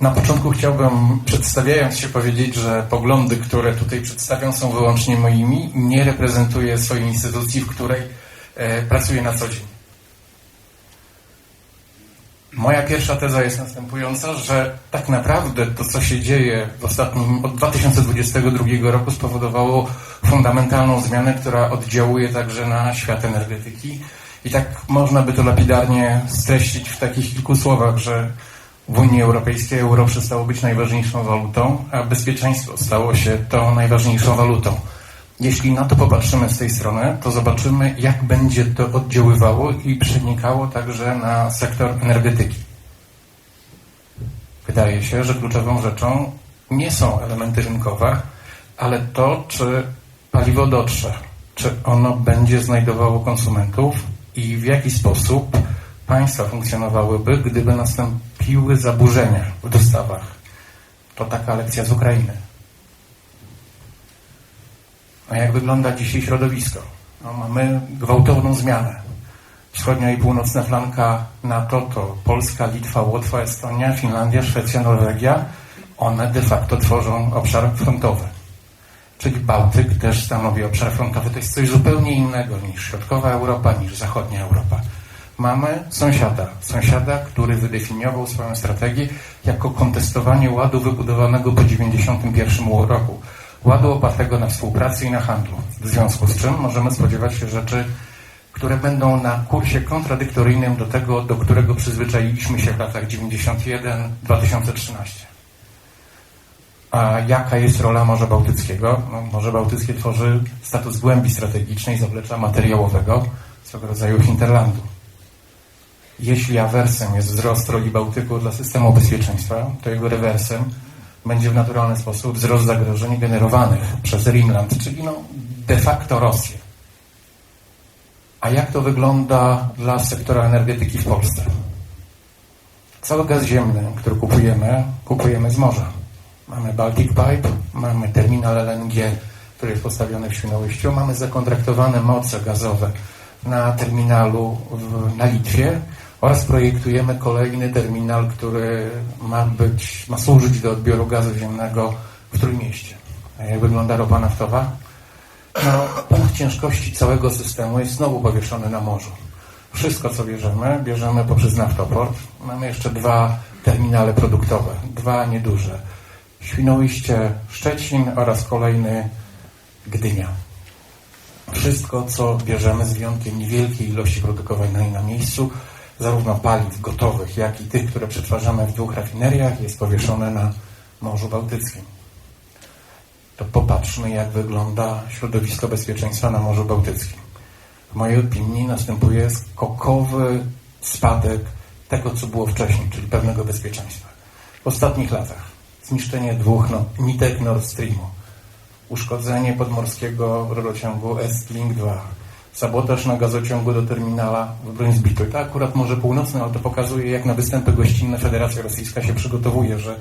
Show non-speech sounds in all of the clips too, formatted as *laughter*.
Na początku chciałbym, przedstawiając się, powiedzieć, że poglądy, które tutaj przedstawiam, są wyłącznie moimi. Nie reprezentuję swojej instytucji, w której e, pracuję na co dzień. Moja pierwsza teza jest następująca, że tak naprawdę to, co się dzieje w ostatnim, od 2022 roku spowodowało fundamentalną zmianę, która oddziałuje także na świat energetyki. I tak można by to lapidarnie streścić w takich kilku słowach, że w Unii Europejskiej euro przestało być najważniejszą walutą, a bezpieczeństwo stało się tą najważniejszą walutą. Jeśli na to popatrzymy z tej strony, to zobaczymy, jak będzie to oddziaływało i przenikało także na sektor energetyki. Wydaje się, że kluczową rzeczą nie są elementy rynkowe, ale to, czy paliwo dotrze, czy ono będzie znajdowało konsumentów i w jaki sposób państwa funkcjonowałyby, gdyby nastąpiły zaburzenia w dostawach. To taka lekcja z Ukrainy. A jak wygląda dzisiaj środowisko? No, mamy gwałtowną zmianę. Wschodnia i północna flanka NATO to Polska, Litwa, Łotwa, Estonia, Finlandia, Szwecja, Norwegia. One de facto tworzą obszar frontowy. Czyli Bałtyk też stanowi obszar frontowy. To jest coś zupełnie innego niż środkowa Europa, niż zachodnia Europa. Mamy sąsiada, sąsiada, który wydefiniował swoją strategię jako kontestowanie ładu wybudowanego po 1991 roku ładu opartego na współpracy i na handlu. W związku z czym możemy spodziewać się rzeczy, które będą na kursie kontradyktoryjnym do tego, do którego przyzwyczailiśmy się w latach 91-2013. A jaka jest rola Morza Bałtyckiego? No, Morze Bałtyckie tworzy status głębi strategicznej zaplecza materiałowego, swego rodzaju hinterlandu. Jeśli awersem jest wzrost roli Bałtyku dla systemu bezpieczeństwa, to jego rewersem będzie w naturalny sposób wzrost zagrożeń generowanych przez Rimland, czyli no de facto Rosję. A jak to wygląda dla sektora energetyki w Polsce? Cały gaz ziemny, który kupujemy, kupujemy z morza. Mamy Baltic Pipe, mamy terminal LNG, który jest postawiony w Świnoujściu, mamy zakontraktowane moce gazowe na terminalu w, na Litwie oraz projektujemy kolejny terminal, który ma być, ma służyć do odbioru gazu ziemnego w Trójmieście. Jak wygląda ropa naftowa? No, punkt ciężkości całego systemu jest znowu powieszony na morzu. Wszystko, co bierzemy, bierzemy poprzez naftoport. Mamy jeszcze dwa terminale produktowe, dwa nieduże. Świnoujście Szczecin oraz kolejny Gdynia. Wszystko, co bierzemy z wyjątkiem niewielkiej ilości produkowanej na miejscu, zarówno paliw gotowych, jak i tych, które przetwarzamy w dwóch rafineriach, jest powieszone na Morzu Bałtyckim. To popatrzmy, jak wygląda środowisko bezpieczeństwa na Morzu Bałtyckim. W mojej opinii następuje skokowy spadek tego, co było wcześniej, czyli pewnego bezpieczeństwa. W ostatnich latach zniszczenie dwóch no, nitek Nord Streamu, uszkodzenie podmorskiego rurociągu Estlink 2, sabotaż na gazociągu do terminala w Brunsbittu. I to akurat Morze Północne, ale to pokazuje, jak na występy gościnne Federacja Rosyjska się przygotowuje, że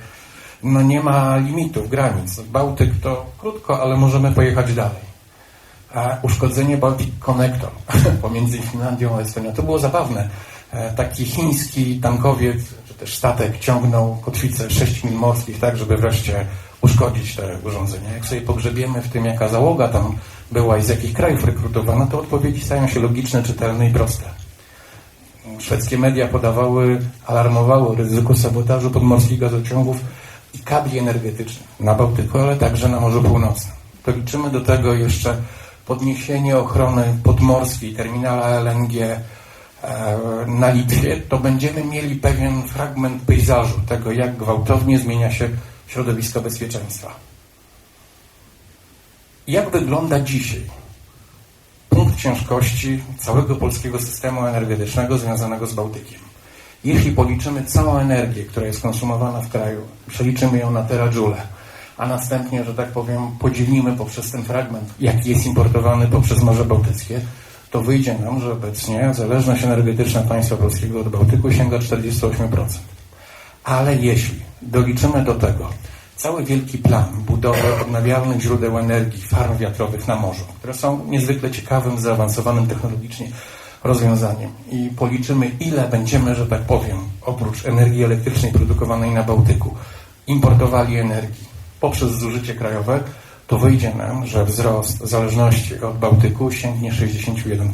no nie ma limitów, granic. Bałtyk to krótko, ale możemy pojechać dalej. A uszkodzenie Baltic Connector *laughs* pomiędzy Finlandią a Estonią, to było zabawne. E, Taki chiński tankowiec, czy też statek ciągnął kotwicę 6 mil morskich, tak, żeby wreszcie uszkodzić te urządzenia. Jak sobie pogrzebiemy w tym, jaka załoga tam była i z jakich krajów rekrutowana, to odpowiedzi stają się logiczne, czytelne i proste. Szwedzkie media podawały, alarmowały o ryzyku sabotażu podmorskich gazociągów i kabli energetycznych na Bałtyku, ale także na Morzu Północnym. To liczymy do tego jeszcze podniesienie ochrony podmorskiej terminala LNG e, na Litwie, to będziemy mieli pewien fragment pejzażu tego, jak gwałtownie zmienia się środowisko bezpieczeństwa. Jak wygląda dzisiaj punkt ciężkości całego polskiego systemu energetycznego związanego z Bałtykiem? Jeśli policzymy całą energię, która jest konsumowana w kraju, przeliczymy ją na terajoule, a następnie, że tak powiem, podzielimy poprzez ten fragment, jaki jest importowany poprzez Morze Bałtyckie, to wyjdzie nam, że obecnie zależność energetyczna państwa polskiego od Bałtyku sięga 48%. Ale jeśli doliczymy do tego cały wielki plan budowy odnawialnych źródeł energii, farm wiatrowych na morzu, które są niezwykle ciekawym, zaawansowanym technologicznie rozwiązaniem i policzymy, ile będziemy, że tak powiem, oprócz energii elektrycznej produkowanej na Bałtyku, importowali energii poprzez zużycie krajowe, to wyjdzie nam, że wzrost zależności od Bałtyku sięgnie 61%.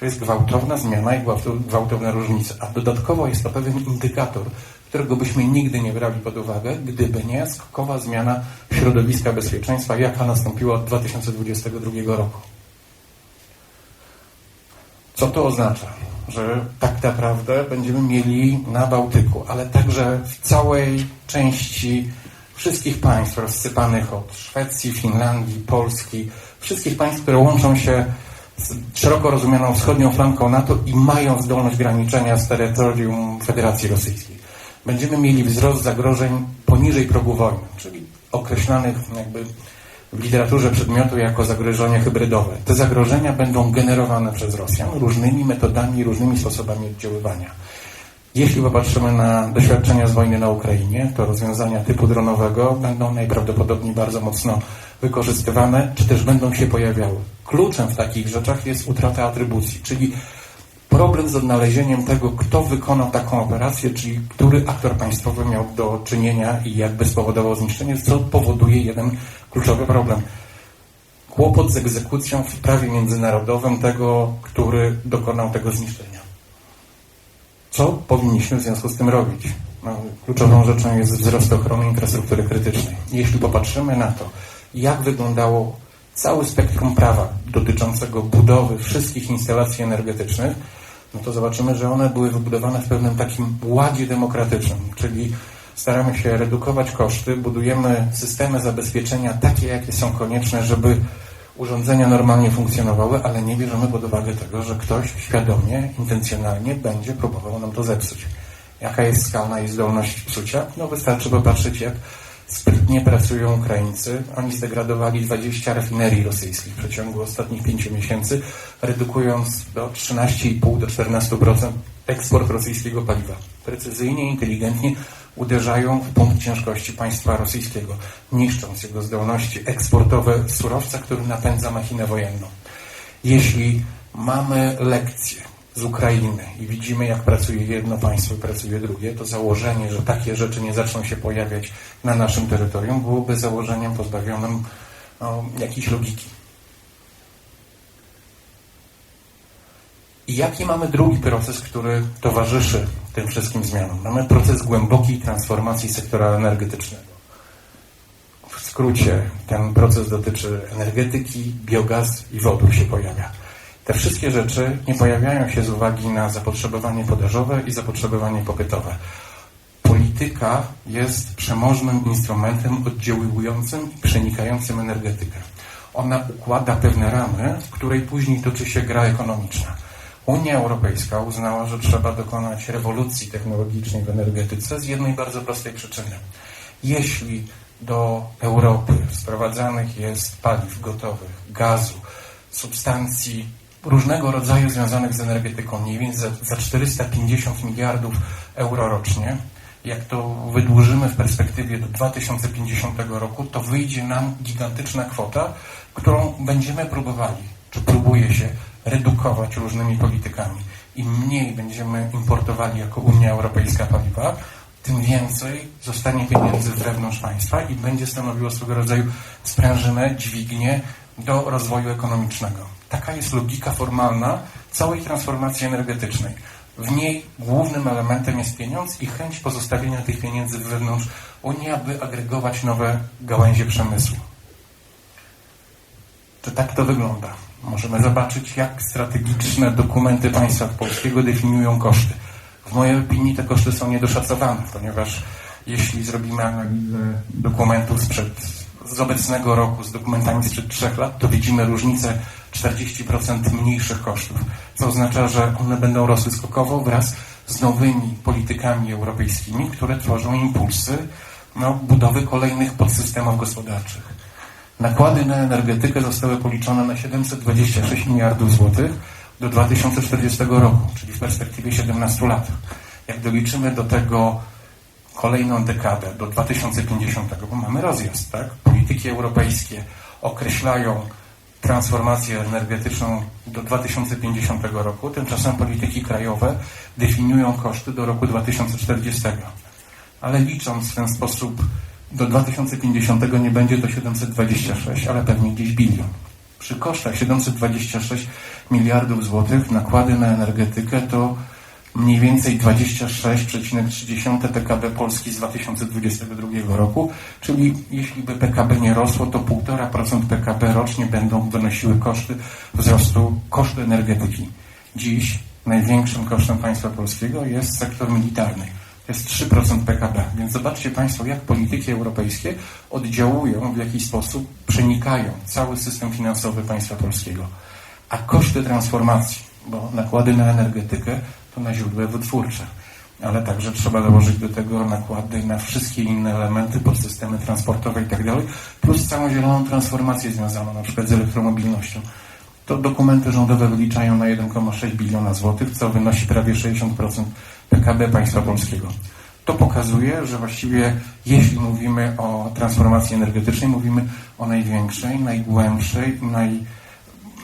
To jest gwałtowna zmiana i gwałtowna różnica. A dodatkowo jest to pewien indykator, którego byśmy nigdy nie brali pod uwagę, gdyby nie skokowa zmiana środowiska bezpieczeństwa, jaka nastąpiła od 2022 roku. Co to oznacza? Że tak naprawdę będziemy mieli na Bałtyku, ale także w całej części wszystkich państw rozsypanych od Szwecji, Finlandii, Polski, wszystkich państw, które łączą się z szeroko rozumianą wschodnią flanką NATO i mają zdolność graniczenia z terytorium Federacji Rosyjskiej. Będziemy mieli wzrost zagrożeń poniżej progu wojny, czyli określanych jakby w literaturze przedmiotu jako zagrożenia hybrydowe. Te zagrożenia będą generowane przez Rosjan różnymi metodami, różnymi sposobami oddziaływania. Jeśli popatrzymy na doświadczenia z wojny na Ukrainie, to rozwiązania typu dronowego będą najprawdopodobniej bardzo mocno wykorzystywane, czy też będą się pojawiały. Kluczem w takich rzeczach jest utrata atrybucji, czyli problem z odnalezieniem tego, kto wykonał taką operację, czyli który aktor państwowy miał do czynienia i jakby spowodował zniszczenie, co powoduje jeden kluczowy problem. Kłopot z egzekucją w prawie międzynarodowym tego, który dokonał tego zniszczenia. Co powinniśmy w związku z tym robić? No, kluczową rzeczą jest wzrost ochrony infrastruktury krytycznej. Jeśli popatrzymy na to, jak wyglądało całe spektrum prawa dotyczącego budowy wszystkich instalacji energetycznych, no to zobaczymy, że one były wybudowane w pewnym takim ładzie demokratycznym, czyli staramy się redukować koszty, budujemy systemy zabezpieczenia takie, jakie są konieczne, żeby urządzenia normalnie funkcjonowały, ale nie bierzemy pod uwagę tego, że ktoś świadomie, intencjonalnie będzie próbował nam to zepsuć. Jaka jest skala i zdolność psucia? No wystarczy popatrzeć, jak sprytnie pracują Ukraińcy. Oni zdegradowali 20 rafinerii rosyjskich w przeciągu ostatnich 5 miesięcy, redukując do 13,5 do 14% eksport rosyjskiego paliwa. Precyzyjnie, inteligentnie uderzają w punkt ciężkości państwa rosyjskiego, niszcząc jego zdolności eksportowe surowca, który napędza machinę wojenną. Jeśli mamy lekcje z Ukrainy i widzimy, jak pracuje jedno państwo i pracuje drugie, to założenie, że takie rzeczy nie zaczną się pojawiać na naszym terytorium, byłoby założeniem pozbawionym no, jakiejś logiki. I jaki mamy drugi proces, który towarzyszy tym wszystkim zmianom? Mamy proces głębokiej transformacji sektora energetycznego. W skrócie, ten proces dotyczy energetyki, biogaz i wodór się pojawia. Te wszystkie rzeczy nie pojawiają się z uwagi na zapotrzebowanie podażowe i zapotrzebowanie popytowe. Polityka jest przemożnym instrumentem oddziałującym i przenikającym energetykę. Ona układa pewne ramy, w której później toczy się gra ekonomiczna. Unia Europejska uznała, że trzeba dokonać rewolucji technologicznej w energetyce z jednej bardzo prostej przyczyny. Jeśli do Europy sprowadzanych jest paliw gotowych, gazu, substancji różnego rodzaju związanych z energetyką, mniej więcej za, za 450 miliardów euro rocznie, jak to wydłużymy w perspektywie do 2050 roku, to wyjdzie nam gigantyczna kwota, którą będziemy próbowali, czy próbuje się redukować różnymi politykami. Im mniej będziemy importowali jako Unia Europejska paliwa, tym więcej zostanie pieniędzy wewnątrz państwa i będzie stanowiło swego rodzaju sprężynę, dźwignię do rozwoju ekonomicznego. Taka jest logika formalna całej transformacji energetycznej. W niej głównym elementem jest pieniądz i chęć pozostawienia tych pieniędzy wewnątrz Unii, aby agregować nowe gałęzie przemysłu. Czy tak to wygląda? Możemy zobaczyć, jak strategiczne dokumenty państwa polskiego definiują koszty. W mojej opinii te koszty są niedoszacowane, ponieważ jeśli zrobimy analizę dokumentów sprzed, z obecnego roku z dokumentami sprzed trzech lat, to widzimy różnicę 40% mniejszych kosztów, co oznacza, że one będą rosły skokowo wraz z nowymi politykami europejskimi, które tworzą impulsy no, budowy kolejnych podsystemów gospodarczych. Nakłady na energetykę zostały policzone na 726 miliardów złotych do 2040 roku, czyli w perspektywie 17 lat. Jak doliczymy do tego kolejną dekadę, do 2050, bo mamy rozjazd, tak? Polityki europejskie określają transformację energetyczną do 2050 roku. Tymczasem polityki krajowe definiują koszty do roku 2040. Ale licząc w ten sposób do 2050 nie będzie to 726, ale pewnie gdzieś bilion. Przy kosztach 726 miliardów złotych nakłady na energetykę to mniej więcej 26,3 PKB Polski z 2022 roku, czyli jeśli by PKB nie rosło, to 1,5% PKB rocznie będą wynosiły koszty wzrostu kosztu energetyki. Dziś największym kosztem państwa polskiego jest sektor militarny. To jest 3% PKB. Więc zobaczcie Państwo, jak polityki europejskie oddziałują, w jaki sposób przenikają cały system finansowy państwa polskiego. A koszty transformacji, bo nakłady na energetykę na źródła wytwórcze, ale także trzeba dołożyć do tego nakłady na wszystkie inne elementy, podsystemy transportowe i tak plus całą zieloną transformację związaną na przykład z elektromobilnością. To dokumenty rządowe wyliczają na 1,6 biliona złotych, co wynosi prawie 60% PKB państwa polskiego. To pokazuje, że właściwie jeśli mówimy o transformacji energetycznej, mówimy o największej, najgłębszej, naj,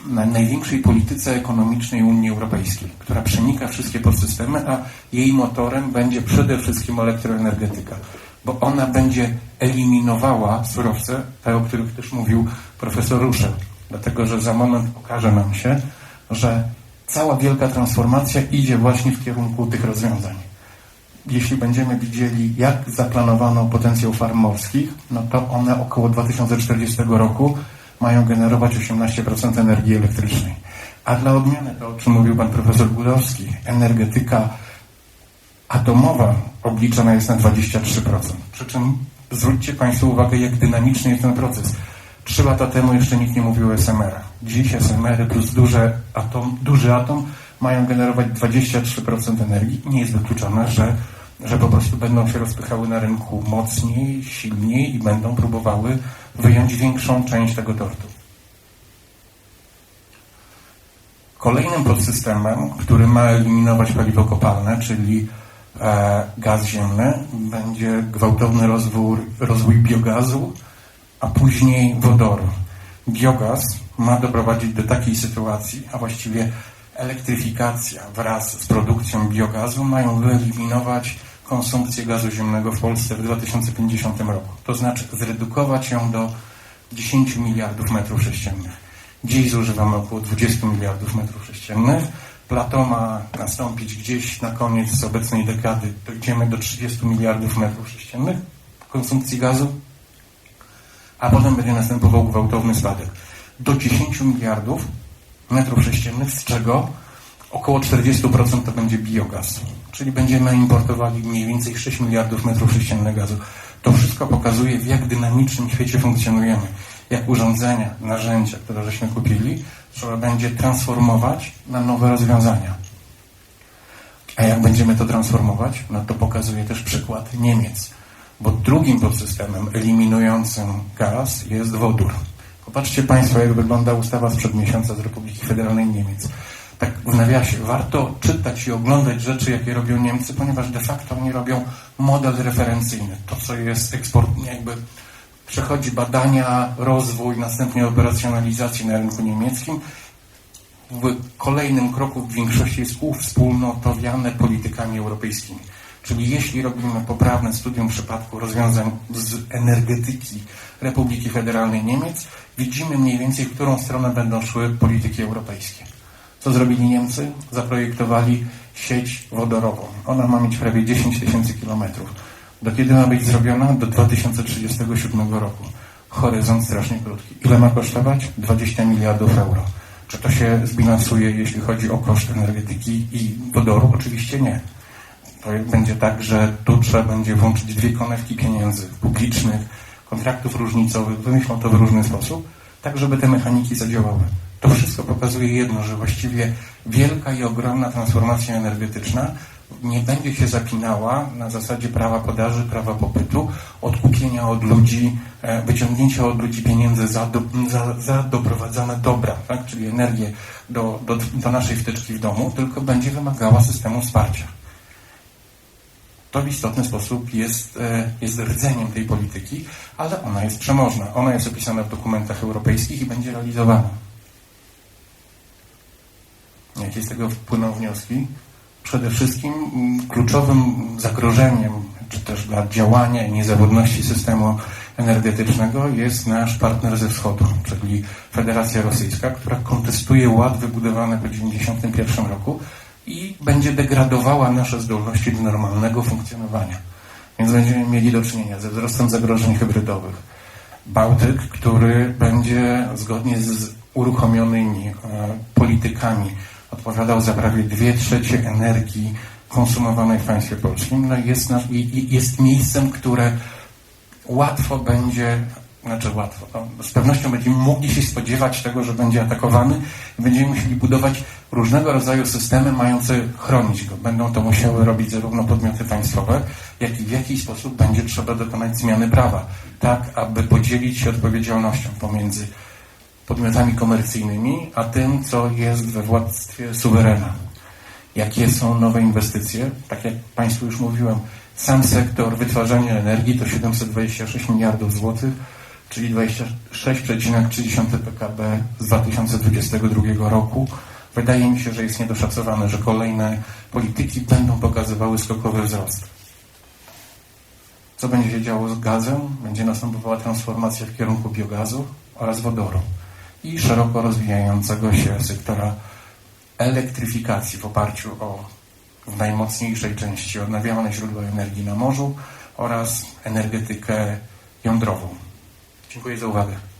na największej polityce ekonomicznej Unii Europejskiej, która przenika wszystkie podsystemy, a jej motorem będzie przede wszystkim elektroenergetyka, bo ona będzie eliminowała surowce, te, o których też mówił profesor Ruszel, dlatego że za moment pokaże nam się, że cała wielka transformacja idzie właśnie w kierunku tych rozwiązań. Jeśli będziemy widzieli, jak zaplanowano potencjał farm morskich, no to one około 2040 roku mają generować 18% energii elektrycznej. A dla odmiany, to o czym mówił pan profesor Gudowski, energetyka atomowa obliczona jest na 23%. Przy czym zwróćcie Państwo uwagę, jak dynamiczny jest ten proces. Trzy lata temu jeszcze nikt nie mówił o SMR-ach. Dziś SMR-y plus duży atom, duży atom mają generować 23% energii. Nie jest wykluczone, że, że po prostu będą się rozpychały na rynku mocniej, silniej i będą próbowały wyjąć większą część tego tortu. Kolejnym podsystemem, który ma eliminować paliwo kopalne, czyli e, gaz ziemny, będzie gwałtowny rozwój, rozwój biogazu, a później wodoru. Biogaz ma doprowadzić do takiej sytuacji, a właściwie elektryfikacja wraz z produkcją biogazu mają wyeliminować konsumpcję gazu ziemnego w Polsce w 2050 roku. To znaczy zredukować ją do 10 miliardów metrów sześciennych. Dziś zużywamy około 20 miliardów metrów sześciennych. Plato ma nastąpić gdzieś na koniec obecnej dekady. Dojdziemy do 30 miliardów metrów sześciennych konsumpcji gazu, a potem będzie następował gwałtowny spadek. Do 10 miliardów metrów sześciennych, z czego około 40% to będzie biogaz. Czyli będziemy importowali mniej więcej 6 miliardów metrów sześciennych gazu. To wszystko pokazuje, w jak dynamicznym świecie funkcjonujemy. Jak urządzenia, narzędzia, które żeśmy kupili, trzeba będzie transformować na nowe rozwiązania. A jak będziemy to transformować, no to pokazuje też przykład Niemiec. Bo drugim podsystemem eliminującym gaz jest wodór. Popatrzcie Państwo, jak wygląda ustawa sprzed miesiąca z Republiki Federalnej Niemiec tak w nawiasie, warto czytać i oglądać rzeczy, jakie robią Niemcy, ponieważ de facto oni robią model referencyjny. To, co jest eksport, jakby przechodzi badania, rozwój, następnie operacjonalizację na rynku niemieckim. W kolejnym kroku w większości jest uwspólnotowiane politykami europejskimi. Czyli jeśli robimy poprawne studium przypadku rozwiązań z energetyki Republiki Federalnej Niemiec, widzimy mniej więcej, w którą stronę będą szły polityki europejskie. Co zrobili Niemcy? Zaprojektowali sieć wodorową. Ona ma mieć prawie 10 tysięcy kilometrów. Do kiedy ma być zrobiona? Do 2037 roku. Horyzont strasznie krótki. Ile ma kosztować? 20 miliardów euro. Czy to się zbilansuje, jeśli chodzi o koszt energetyki i wodoru? Oczywiście nie. To będzie tak, że tu trzeba będzie włączyć dwie konewki pieniędzy publicznych, kontraktów różnicowych, wymyślą to w różny sposób, tak żeby te mechaniki zadziałały. To wszystko pokazuje jedno, że właściwie wielka i ogromna transformacja energetyczna nie będzie się zapinała na zasadzie prawa podaży, prawa popytu, odkupienia od ludzi, e, wyciągnięcia od ludzi pieniędzy za, do, za, za doprowadzane dobra, tak? czyli energię do, do, do naszej wtyczki w domu, tylko będzie wymagała systemu wsparcia. To w istotny sposób jest, e, jest rdzeniem tej polityki, ale ona jest przemożna. Ona jest opisana w dokumentach europejskich i będzie realizowana. Jakie z tego wpłyną wnioski? Przede wszystkim kluczowym zagrożeniem, czy też dla działania i niezawodności systemu energetycznego jest nasz partner ze wschodu, czyli Federacja Rosyjska, która kontestuje ład wybudowany po 1991 roku i będzie degradowała nasze zdolności do normalnego funkcjonowania. Więc będziemy mieli do czynienia ze wzrostem zagrożeń hybrydowych. Bałtyk, który będzie zgodnie z uruchomionymi e, politykami odpowiadał za prawie dwie trzecie energii konsumowanej w państwie polskim, no jest, jest miejscem, które łatwo będzie, znaczy łatwo, no, z pewnością będziemy mogli się spodziewać tego, że będzie atakowany i będziemy musieli budować różnego rodzaju systemy mające chronić go. Będą to musiały robić zarówno podmioty państwowe, jak i w jakiś sposób będzie trzeba dokonać zmiany prawa, tak aby podzielić się odpowiedzialnością pomiędzy podmiotami komercyjnymi, a tym, co jest we władztwie suwerena. Jakie są nowe inwestycje? Tak jak Państwu już mówiłem, sam sektor wytwarzania energii to 726 miliardów złotych, czyli 26,3 PKB z 2022 roku. Wydaje mi się, że jest niedoszacowane, że kolejne polityki będą pokazywały skokowy wzrost. Co będzie się działo z gazem? Będzie następowała transformacja w kierunku biogazu oraz wodoru i szeroko rozwijającego się sektora elektryfikacji w oparciu o w najmocniejszej części odnawialne źródła energii na morzu oraz energetykę jądrową. Dziękuję za uwagę.